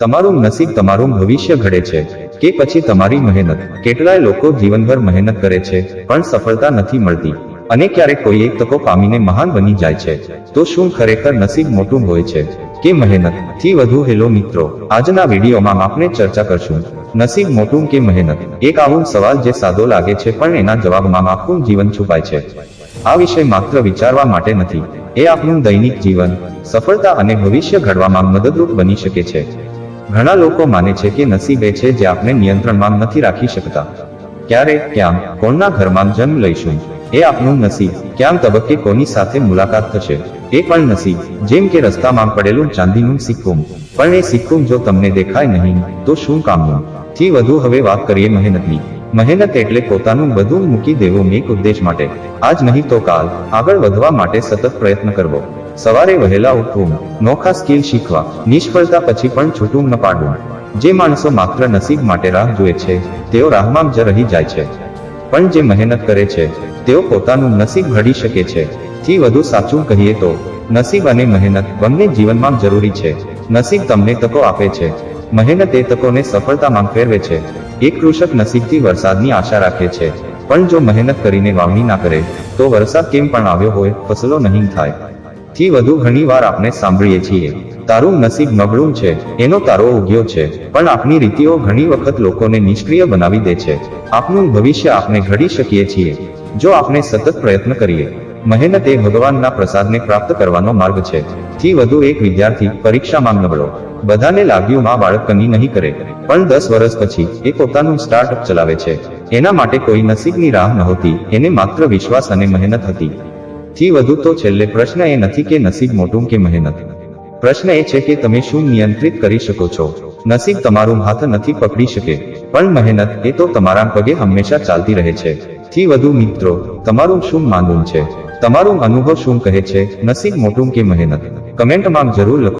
તમારું નસીબ તમારું ભવિષ્ય ઘડે છે, કે પછી તમારી મહેનત. કેટલાય લોકો જીવનભર મહેનત કરે છે, પણ સફળતા નથી મળતી. અને ક્યારેક કોઈ એક તકો પામીને મહાન બની જાય છે. તો શું ખરેખર નસીબ મોટું હોય છે, કે મહેનત? થી વધુ હેલો મિત્રો, આજના વિડીયોમાં આપણે ચર્ચા કરશું. નસીબ મોટું કે મહેનત? એક આવું સવાલ જે સાદો લાગે છે, પણ એના જવાબમાં આખું જીવન છુપાય છે. આ વિષય માત્ર વિચારવા માટે નથી. એ આપણું દૈનિક જીવન, સફળતા અને ભવિષ્ય ઘડવામાં મદદરૂપ બની શકે છે. ઘણા લોકો માને છે કે નસીબ છે જે આપણે નિયંત્રણમાં નથી રાખી શકતા. ક્યારે, ક્યાં, કોણના ઘરમાં જન્મ લઈશું? એ આપણું નસીબ. ક્યાં તબક્કે કોની સાથે મુલાકાત થશે? એ પણ નસીબ. જેમ કે રસ્તામાં પડેલું ચાંદીનું સિક્કું પણ એ સિક્કું જો તમને દેખાય નહીં, તો શું કામનું? થી વધુ હવે વાત કરીએ મહેનતની. મહેનત એટલે પોતાનું બધું મૂકી દેવું એક ઉદ્દેશ માટે. આજ નહીં તો કાલ. આગળ વધવા માટે સતત પ્રયત્ન કરવો. સવારે વહેલા ઉઠવું, નોખા સ્કિલ શીખવા, નિષ્ફળતા પછી પણ છૂટું ન પાડવું. જે માણસો માત્ર નસીબ માટે રાહ જુએ છે, તેઓ રાહમાં જ રહી જાય છે. પણ જે મહેનત કરે છે, તેઓ પોતાનું નસીબ ઘડી શકે છે. થી વધુ સાચું કહીએ તો, નસીબ અને મહેનત બંને જીવનમાં જરૂરી છે. નસીબ તમને તકો આપે છે. મહેનત એ તકોને સફળતામાં ફેરવે છે. એક કૃષક નસીબથી વરસાદની આશા રાખે છે. પણ જો મહેનત કરીને વાવણી ના કરે, તો વરસાદ કેમ પણ આવ્યો હોય, ફસલો નહીં થાય. થી વધુ ઘણી વાર આપણે સાંભળીએ છીએ. તારું નસીબ નબળું છે, એનો તારો ઉગ્યો છે, પણ આપની રીતિઓ ઘણી વખત લોકોને નિષ્ક્રિય બનાવી દે છે. આપનું ભવિષ્ય આપણે ઘડી શકીએ છીએ. જો આપણે સતત પ્રયત્ન કરીએ, મહેનત એ ભગવાનના પ્રસાદને પ્રાપ્ત કરવાનો માર્ગ છે. થી વધુ એક વિદ્યાર્થી પરીક્ષામાં નબળો. બધાને લાગ્યું મા બાળક કની નહીં કરે. પણ દસ વર્ષ પછી એ પોતાનું સ્ટાર્ટઅપ ચલાવે છે. એના માટે કોઈ નસીબની રાહ નહોતી, એને માત્ર વિશ્વાસ અને મહેનત હતી. થી વધુ તો છેલ્લે પ્રશ્ન એ નથી કે નસીબ મોટું કે મહેનત. પ્રશ્ન એ છે કે તમે શું નિયંત્રિત કરી શકો છો? નસીબ તમારું હાથ નથી પકડી શકે, પણ મહેનત એ તો તમારા પગે હંમેશા ચાલતી રહે છે. થી વધુ મિત્રો, તમારું શું માનવું છે? તમારું અનુભવ શું કહે છે? નસીબ મોટું કે મહેનત? કમેન્ટમાં જરૂર લખો.